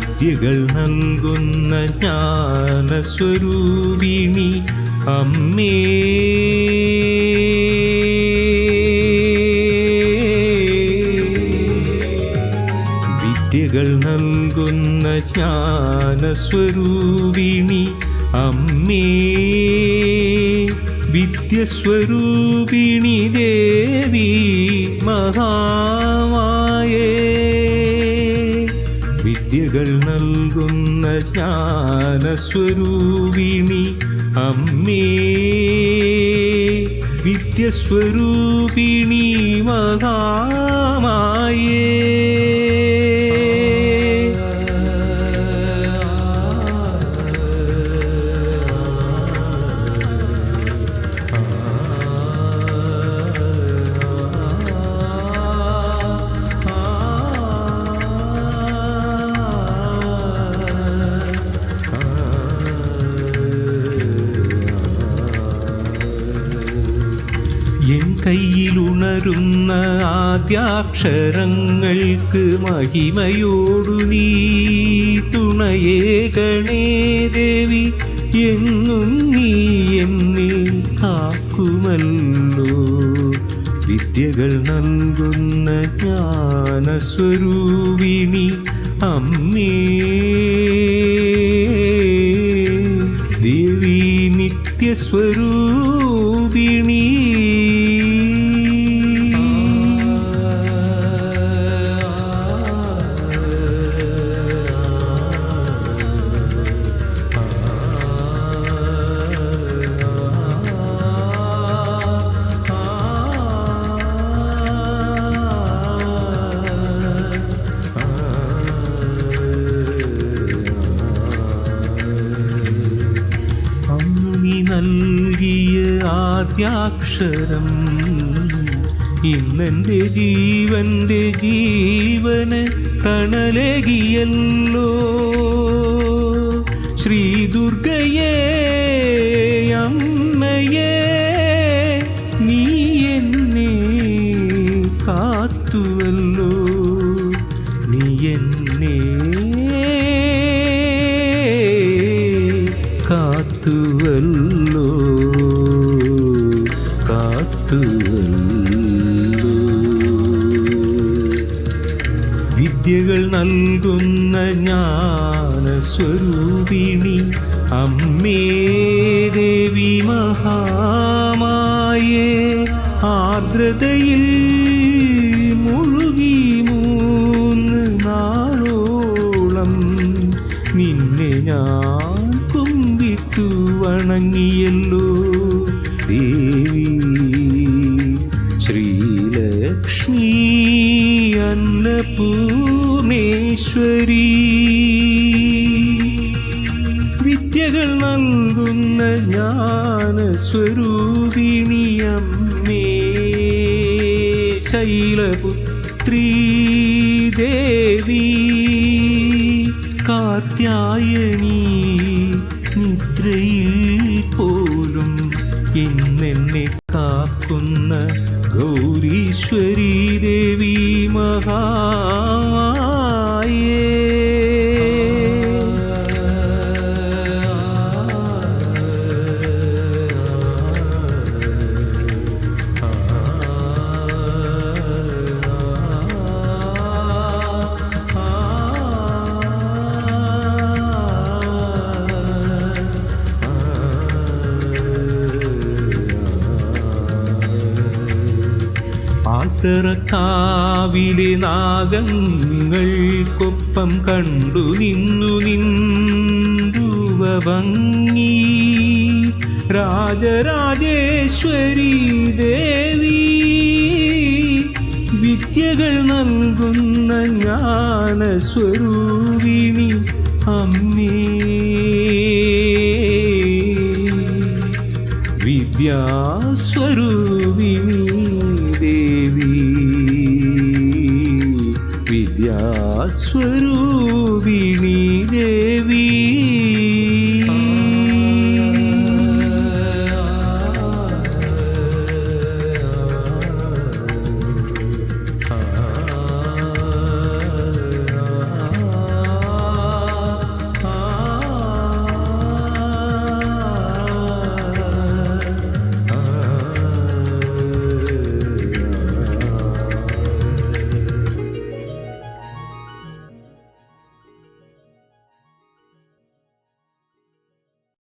വിദ്യകൾ നൽകുന്ന ജ്ഞാനസ്വരൂപിണി അമ്മേ. വിദ്യകൾ നൽകുന്ന ജ്ഞാനസ്വരൂപിണി അമ്മേ. വിദ്യസ്വരൂപിണി ദേവി മഹാമായേ. വിദ്യകൾ നൽകുന്ന ജ്ഞാനസ്വരൂപിണി അമ്മേ. വിദ്യസ്വരൂപിണി മഹാമായേ. കയ്യിലുണരുന്ന ആദ്യാക്ഷരങ്ങൾക്ക് മഹിമയോടു നീ തുണയേകണേ ദേവി എന്നും നീ എന്നെ കാക്കുമല്ലോ. വിദ്യകൾ നൽകുന്ന ജ്ഞാനസ്വരൂപിണി അമ്മേ. ദേവി നിത്യസ്വരൂപിണി. ആദ്യാക്ഷരം. ഇന്നെന്റെ ജീവന്റെ ജീവന് തണലകിയല്ലോ. ശ്രീ ദുർഗയേ അമ്മയേ നീ എന്നെ കാത്തുവല്ലോ. നീ എന്നെ കാത്തുവല്ലോ. നൽകുന്ന ജ്ഞാനസ്വരൂപിണി അമ്മേ ദേവി മഹാമായേ ആർദ്രതയിൽ വിദ്യകൾ നൽകുന്ന ജ്ഞാനസ്വരൂപിണി അമ്മേ ശൈലപുത്രീ ദേവി കാർത്യായണി നിദ്രയിൽ പോലും എന്നെന്നെ കാക്കുന്ന ഗൗരീശ്വരി ദേവി മഹായേ ആട്ടറക്കാവിലെ നാഗങ്ങൾക്കൊപ്പം കണ്ടു നിന്നു നിന്ദുവ ഭംഗി രാജരാജേശ്വരി ദേവി വിദ്യകൾ നൽകുന്ന ജ്ഞാനസ്വരൂപിണി അമ്മേ. വിദ്യാസ്വരൂപിണി ദേവി. വിദ്യാസ്വരൂപിണി ദേവീ.